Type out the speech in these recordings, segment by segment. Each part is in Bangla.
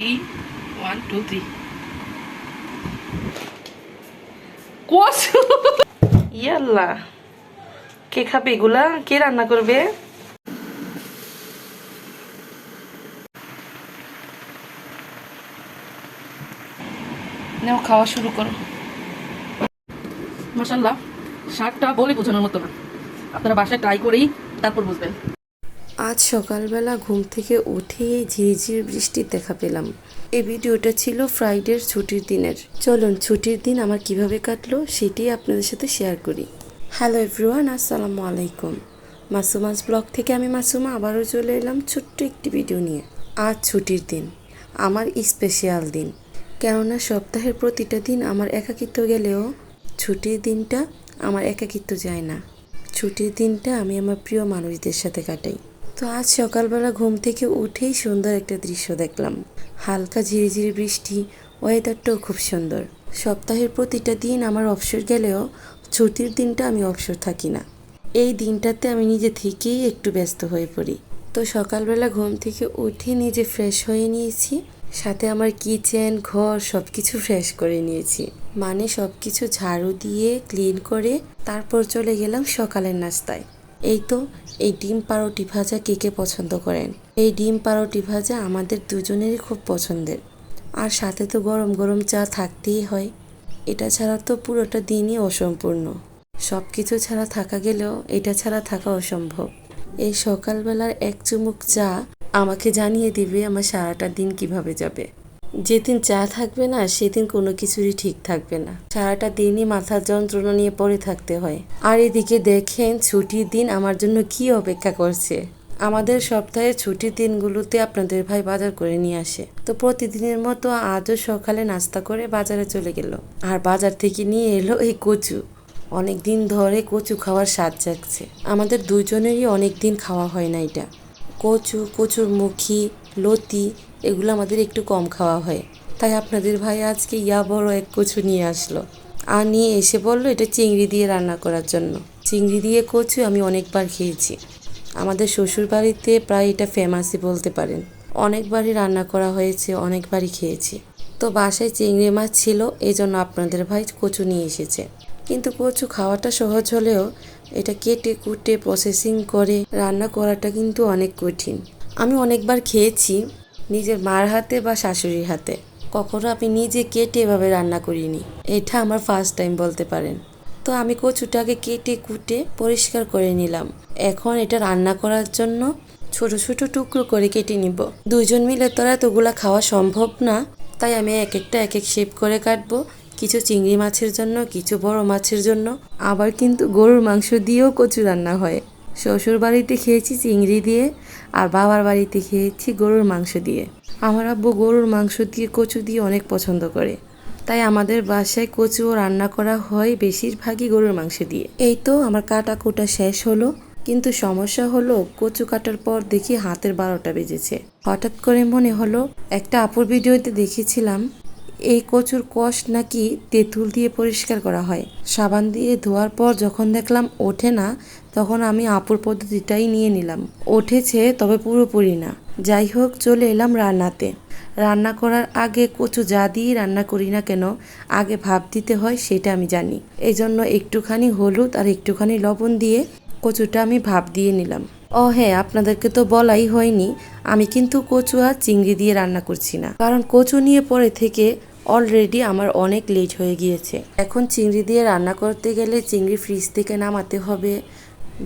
ওয়ান টু থ্রি কচু ইয়াল্লা কে খাবে এগুলা? কে রান্না করবে? নাও খাওয়া শুরু করো। মাসাল্লাহ শাকটা বলে বোঝানোর মতো না। আপনারা বাসায় ট্রাই করেই তারপর বুঝবেন। আজ সকালবেলা ঘুম থেকে উঠেই ঝিরিঝিরি বৃষ্টির দেখা পেলাম। এই ভিডিওটা ছিল ফ্রাইডের ছুটির দিনের। চলুন, ছুটির দিন আমার কীভাবে কাটলো সেটি আপনাদের সাথে শেয়ার করি। হ্যালো এভরিওয়ান, আসসালামু আলাইকুম। মাসুমাস ব্লগ থেকে আমি মাসুমা আবারও চলে এলাম ছোট্ট একটি ভিডিও নিয়ে। আজ ছুটির দিন, আমার স্পেশাল দিন। কেননা সপ্তাহের প্রতিটা দিন আমার একাকিত্ব গেলেও ছুটির দিনটা আমার একাকিত্ব যায় না। ছুটির দিনটা আমি আমার প্রিয় মানুষদের সাথে কাটাই। তো আজ সকালবেলা ঘুম থেকে উঠেই সুন্দর একটা দৃশ্য দেখলাম। হালকা ঝিরিঝিরি বৃষ্টি ওয়েদারটাও খুব সুন্দর। সপ্তাহের প্রতিটা দিন আমার অবসর গেলেও ছুটির দিনটা আমি অবসর থাকি না। এই দিনটাতে আমি নিজে থেকেই একটু ব্যস্ত হয়ে পড়ি। তো সকালবেলা ঘুম থেকে উঠে নিজে ফ্রেশ হয়ে নিয়েছি, সাথে আমার কিচেন ঘর সব কিছু ফ্রেশ করে নিয়েছি। মানে সব কিছু ঝাড়ু দিয়ে ক্লিন করে তারপর চলে গেলাম সকালের নাস্তায়। এই তো, এই ডিম পাউরুটি ভাজা কে কে পছন্দ করেন? এই ডিম পাউরুটি ভাজা আমাদের দুজনেরই খুব পছন্দের। আর সাথে তো গরম গরম চা থাকতেই হয়। এটা ছাড়া তো পুরোটা দিনই অসম্পূর্ণ। সব কিছু ছাড়া থাকা গেলেও এটা ছাড়া থাকা অসম্ভব। এই সকালবেলার এক চুমুক চা আমাকে জানিয়ে দিবে আমার সারাটা দিন কীভাবে যাবে। যেদিন চা থাকবে না, সেদিন কোনো কিছুরই ঠিক থাকবে না। সারাটা দিনই মাথার যন্ত্রণা নিয়ে পড়ে থাকতে হয়। আর এদিকে দেখেন, ছুটির দিন আমার জন্য কি অপেক্ষা করছে। আমাদের সপ্তাহে ছুটির দিনগুলোতে আপনাদের ভাই বাজার করে নিয়ে আসে। তো প্রতিদিনের মতো আজও সকালে নাস্তা করে বাজারে চলে গেল। আর বাজার থেকে নিয়ে এলো এই কচু। অনেক দিন ধরে কচু খাওয়ার স্বাদ জাগছে। আমাদের দুজনেরই অনেক দিন খাওয়া হয় না এটা। কচু, কচুর মুখী, লতি এগুলো আমাদের একটু কম খাওয়া হয়। তাই আপনাদের ভাই আজকে ইয়া বড় এক কচু নিয়ে আসলো। আর নিয়ে এসে বলল এটা চিংড়ি দিয়ে রান্না করার জন্য। চিংড়ি দিয়ে কচু আমি অনেকবার খেয়েছি। আমাদের শ্বশুর বাড়িতে প্রায় এটা ফেমাসই বলতে পারেন। অনেকবারই রান্না করা হয়েছে, অনেকবারই খেয়েছি। তো বাসায় চিংড়ি মাছ ছিল এই জন্য আপনাদের ভাই কচু নিয়ে এসেছে। কিন্তু কচু খাওয়াটা সহজ হলেও এটা কেটে কুটে প্রসেসিং করে রান্না করাটা কিন্তু অনেক কঠিন। আমি অনেকবার খেয়েছি নিজের মার হাতে বা শাশুড়ির হাতে। কখনো আমি নিজে কেটে এভাবে রান্না করিনি। এটা আমার ফার্স্ট টাইম বলতে পারেন। তো আমি কচুটাকে কেটে কুটে পরিষ্কার করে নিলাম। এখন এটা রান্না করার জন্য ছোট ছোট টুকরো করে কেটে নিব। দুজন মিলে তো আর এতগুলা খাওয়া সম্ভব না। তাই আমি এক একটা এক এক শেপ করে কাটবো। কিছু চিংড়ি মাছের জন্য, কিছু বড় মাছের জন্য। আবার কিন্তু গরুর মাংস দিয়েও কচু রান্না হয়। শ্বশুর বাড়িতে খেয়েছি চিংড়ি দিয়ে আর বাবার বাড়িতে খেয়েছি গরুর মাংস দিয়ে। আমার আব্বু গরুর মাংস দিয়ে কচু দিয়ে অনেক পছন্দ করে। তাই আমাদের বাসায় কচুও রান্না করা হয় বেশিরভাগই গরুর মাংস দিয়ে। এই তো আমার কাটা কোটা শেষ হলো। কিন্তু সমস্যা হলো, কচু কাটার পর দেখি হাতের বারোটা বেজেছে। হঠাৎ করে মনে হলো, একটা আপুর ভিডিওতে দেখেছিলাম এই কচুর কষ নাকি তেঁতুল দিয়ে পরিষ্কার করা হয়। সাবান দিয়ে ধোয়ার পর যখন দেখলাম ওঠে না, তখন আমি আপুর পদ্ধতিটাই নিয়ে নিলাম। ওঠেছে তবে পুরোপুরি না। যাই হোক, চলে এলাম রান্নাতে। রান্না করার আগে কচু যা দিয়ে রান্না করি না কেন, আগে ভাপ দিতে হয় সেটা আমি জানি। এই জন্য একটুখানি হলুদ আর একটুখানি লবণ দিয়ে কচুটা আমি ভাপ দিয়ে নিলাম। ও হ্যাঁ আপনাদেরকে তো বলাই হয়নি, আমি কিন্তু কচু আর চিংড়ি দিয়ে রান্না করছি না। কারণ কচু নিয়ে পরে থেকে অলরেডি আমার অনেক লেট হয়ে গিয়েছে। এখন চিংড়ি দিয়ে রান্না করতে গেলে চিংড়ি ফ্রিজ থেকে নামাতে হবে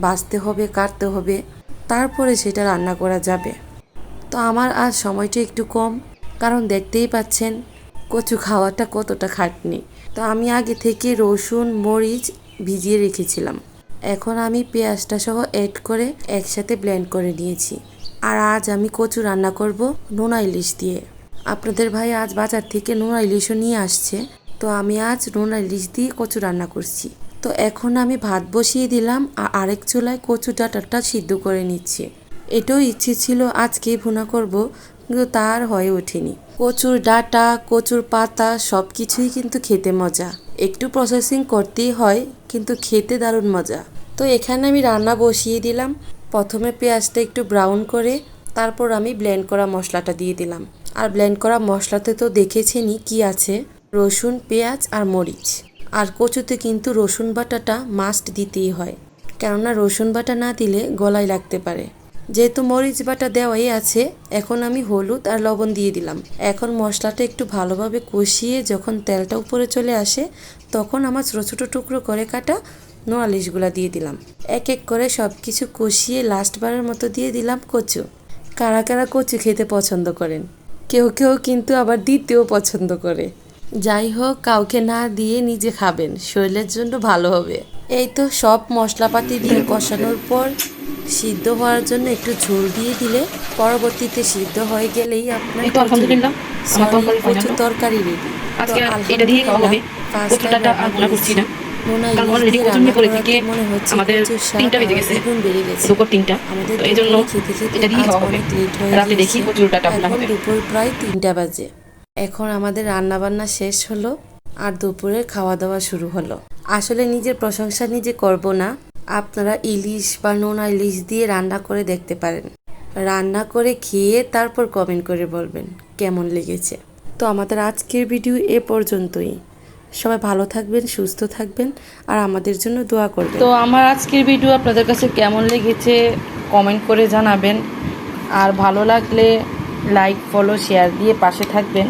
বাছতে হবে, কাটতে হবে, তারপরে সেটা রান্না করা যাবে। তো আমার আজ সময়টা একটু কম, কারণ দেখতেই পাচ্ছেন কচু খাওয়াটা কতটা খাটনি। তো আমি আগে থেকে রসুন, মরিচ ভিজিয়ে রেখেছিলাম। এখন আমি পেঁয়াজটা সহ অ্যাড করে একসাথে ব্লেন্ড করে নিয়েছি। আর আজ আমি কচু রান্না করব নোনা ইলিশ দিয়ে। আপনাদের ভাই আজ বাজার থেকে নোনা ইলিশও নিয়ে আসছে। তো আমি আজ নোনা ইলিশ দিয়ে কচু রান্না করছি। তো এখন আমি ভাত বসিয়ে দিলাম আর আরেক চুলায় কচু ডাটাটা সিদ্ধ করে নিচ্ছি। এটাও ইচ্ছে ছিল আজকেই ভুনা করব, কিন্তু তার হয়ে ওঠেনি। কচুর ডাটা, কচুর পাতা সব কিছুই কিন্তু খেতে মজা। একটু প্রসেসিং করতেই হয়, কিন্তু খেতে দারুণ মজা। তো এখানে আমি রান্না বসিয়ে দিলাম। প্রথমে পেঁয়াজটা একটু ব্রাউন করে তারপর আমি ব্লেন্ড করা মশলাটা দিয়ে দিলাম। আর ব্লেন্ড করা মশলাতে তো দেখেছেনই কি আছে? রসুন, পেঁয়াজ আর মরিচ। আর কচুতে কিন্তু রসুন বাটাটা মাস্ট দিতেই হয়। কেননা রসুন বাটা না দিলে গলায় লাগতে পারে। যেহেতু মরিচ বাটা দেওয়াই আছে, এখন আমি হলুদ আর লবণ দিয়ে দিলাম। এখন মশলাটা একটু ভালোভাবে কষিয়ে যখন তেলটা উপরে চলে আসে, তখন আমার ছোটো ছোটো টুকরো করে কাটা নোয়ালিশগুলা দিয়ে দিলাম। এক এক করে সব কিছু কষিয়ে লাস্টবারের মতো দিয়ে দিলাম কচু। কারা কারা কচু খেতে পছন্দ করেন? কেউ কেউ কিন্তু আবার দিতেও পছন্দ করে। যাই হোক কাউকে না দিয়ে নিজে খাবেন শরীরের জন্য ভালো হবে। এই তো সব মশলাপাতি দিয়ে কষানোর পর সিদ্ধ হওয়ার জন্য একটু ঝোল দিয়ে দিলে পরবর্তীতে সিদ্ধ হয়ে গেলেই আপনার তরকারি রেডি আজকে এটা দিয়ে খাওয়া হবে। কচু ডাঁটা করছি। না। থেকে আমাদের তিনটা বেজে গেছে। দুপুর তিনটা। তো এই জন্য খেতে খেতে এটা দিয়ে খাওয়া হবে। অনেক লেট রাতে দেখি কচুর ডাঁটা হবে দুপুর প্রায় তিনটা বাজে। এখন আমাদের রান্না বান্না শেষ হলো আর দুপুরে খাওয়া দাওয়া শুরু হলো। আসলে নিজের প্রশংসা নিজে করব না। আপনারা ইলিশ বা নোনা ইলিশ দিয়ে রান্না করে দেখতে পারেন। রান্না করে খেয়ে তারপর কমেন্ট করে বলবেন কেমন লেগেছে। তো আমাদের আজকের ভিডিও এ পর্যন্তই। সবাই ভালো থাকবেন সুস্থ থাকবেন আর আমাদের জন্য দোয়া করবেন। তো আমার আজকের ভিডিও আপনাদের কাছে কেমন লেগেছে কমেন্ট করে জানাবেন। আর ভালো লাগলে লাইক ফলো শেয়ার দিয়ে পাশে থাকবেন।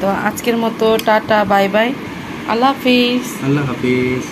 তো আজকের মতো টাটা বাই বাই আল্লাহ হাফিজ। আল্লাহ হাফিজ।